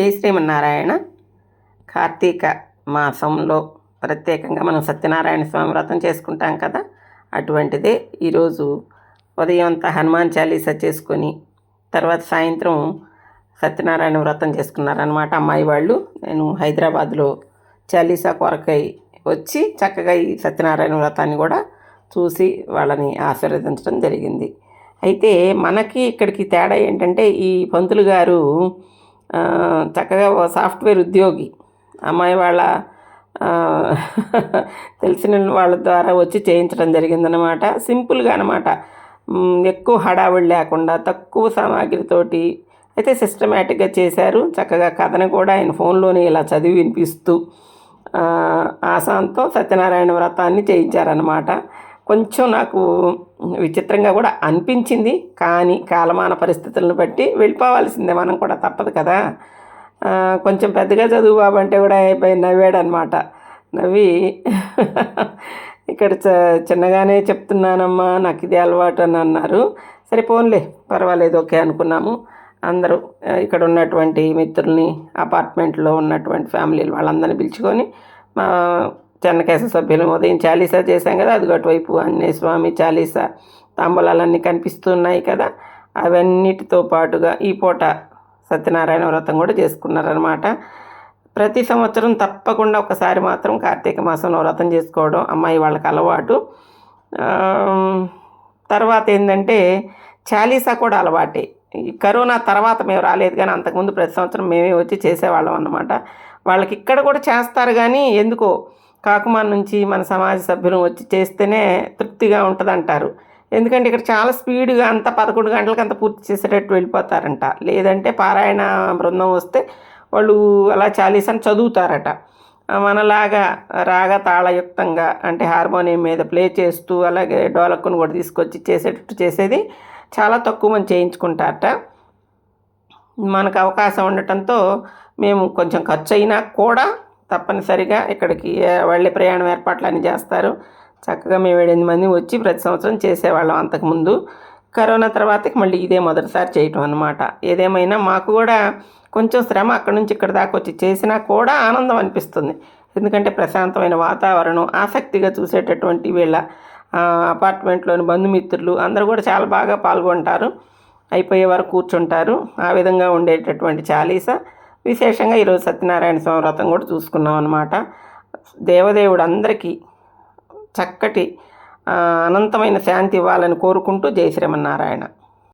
జై శ్రీమన్నారాయణ. కార్తీక మాసంలో ప్రత్యేకంగా మనం సత్యనారాయణ స్వామి వ్రతం చేసుకుంటాం కదా అటువంటిదే ఈరోజు ఉదయం అంతా హనుమాన్ చాలీసా చేసుకొని తర్వాత సాయంత్రం సత్యనారాయణ వ్రతం చేసుకున్నారనమాట అమ్మాయి వాళ్ళు. నేను హైదరాబాద్లో చాలీసా కొరకై వచ్చి చక్కగా ఈ సత్యనారాయణ వ్రతాన్ని కూడా చూసి వాళ్ళని ఆశీర్వదించడం జరిగింది. అయితే మనకి ఇక్కడికి తేడా ఏంటంటే ఈ పంతులు గారు చక్కగా ఓ సాఫ్ట్వేర్ ఉద్యోగి. అమ్మాయి వాళ్ళ తెలిసిన వాళ్ళ ద్వారా వచ్చి చేయించడం జరిగిందనమాట సింపుల్గా అనమాట ఎక్కువ హడావిడి లేకుండా తక్కువ సామాగ్రితోటి అయితే సిస్టమేటిక్గా చేశారు. చక్కగా కథను కూడా ఆయన ఫోన్లోనే ఇలా చదివి వినిపిస్తూ ఆసాంతో సత్యనారాయణ వ్రతాన్ని చేయించారనమాట కొంచెం నాకు విచిత్రంగా కూడా అనిపించింది. కానీ కాలమాన పరిస్థితులను బట్టి వెళ్ళిపోవాల్సిందే మనం కూడా తప్పదు కదా. కొంచెం పెద్దగా చదువు బాబు అంటే కూడా అయిపోయి నవ్వాడు అనమాట నవ్వి ఇక్కడ చ చిన్నగానే చెప్తున్నానమ్మా నాకు ఇది అలవాటు అని అన్నారు. సరే పోన్లే పర్వాలేదు ఓకే అనుకున్నాము. అందరూ ఇక్కడ ఉన్నటువంటి మిత్రుల్ని అపార్ట్మెంట్లో ఉన్నటువంటి ఫ్యామిలీలు వాళ్ళందరినీ పిలుచుకొని మా చెన్నకేశ సభ్యులు ఉదయం చాలీసా చేశాం కదా అది అటువైపు ఆంజనేయ స్వామి చాలీసా తాంబూలాలన్నీ కనిపిస్తున్నాయి కదా అవన్నిటితో పాటుగా ఈ పూట సత్యనారాయణ వ్రతం కూడా చేసుకున్నారనమాట ప్రతి సంవత్సరం తప్పకుండా ఒకసారి మాత్రం కార్తీక మాసంలో వ్రతం చేసుకోవడం అమ్మాయి వాళ్ళకి అలవాటు. తర్వాత ఏంటంటే చాలీసా కూడా అలవాటే. ఈ కరోనా తర్వాత మేము రాలేదు కానీ అంతకుముందు ప్రతి సంవత్సరం మేమే వచ్చి చేసేవాళ్ళం అన్నమాట. వాళ్ళకి ఇక్కడ కూడా చేస్తారు కానీ ఎందుకో కాకుమాన్ నుంచి మన సమాజ సభ్యులు వచ్చి చేస్తేనే తృప్తిగా ఉంటుందంటారు. ఎందుకంటే ఇక్కడ చాలా స్పీడ్గా అంత పదకొండు గంటలకు అంత పూర్తి చేసేటట్టు వెళ్ళిపోతారంట. లేదంటే పారాయణ బృందం వస్తే వాళ్ళు అలా చాలీసని చదువుతారట. మనలాగా రాగ తాళయుక్తంగా అంటే హార్మోనియం మీద ప్లే చేస్తూ అలాగే డోలక్కును కూడా తీసుకొచ్చి చేసేటట్టు చేసేది చాలా తక్కువ మంది చేయించుకుంటారట. మనకు అవకాశం ఉండటంతో మేము కొంచెం ఖర్చు అయినా కూడా తప్పనిసరిగా ఇక్కడికి వెళ్ళే ప్రయాణం ఏర్పాట్లు అన్నీ చేస్తారు. చక్కగా మేము ఏడెనిమిది మంది వచ్చి ప్రతి సంవత్సరం చేసేవాళ్ళం అంతకుముందు. కరోనా తర్వాత మళ్ళీ ఇదే మొదటిసారి చేయటం అనమాట ఏదేమైనా మాకు కూడా కొంచెం శ్రమ అక్కడి నుంచి ఇక్కడ దాకా వచ్చి చేసినా కూడా ఆనందం అనిపిస్తుంది. ఎందుకంటే ప్రశాంతమైన వాతావరణం ఆసక్తిగా చూసేటటువంటి వీళ్ళ అపార్ట్మెంట్లోని బంధుమిత్రులు అందరూ కూడా చాలా బాగా పాల్గొంటారు. అయిపోయే వరకు కూర్చుంటారు. ఆ విధంగా ఉండేటటువంటి చాలీస. విశేషంగా ఈరోజు సత్యనారాయణ స్వామి వ్రతం కూడా చూసుకున్నాం అనమాట దేవదేవుడు అందరికీ చక్కటి అనంతమైన శాంతి ఇవ్వాలని కోరుకుంటూ జై శ్రీమన్నారాయణ.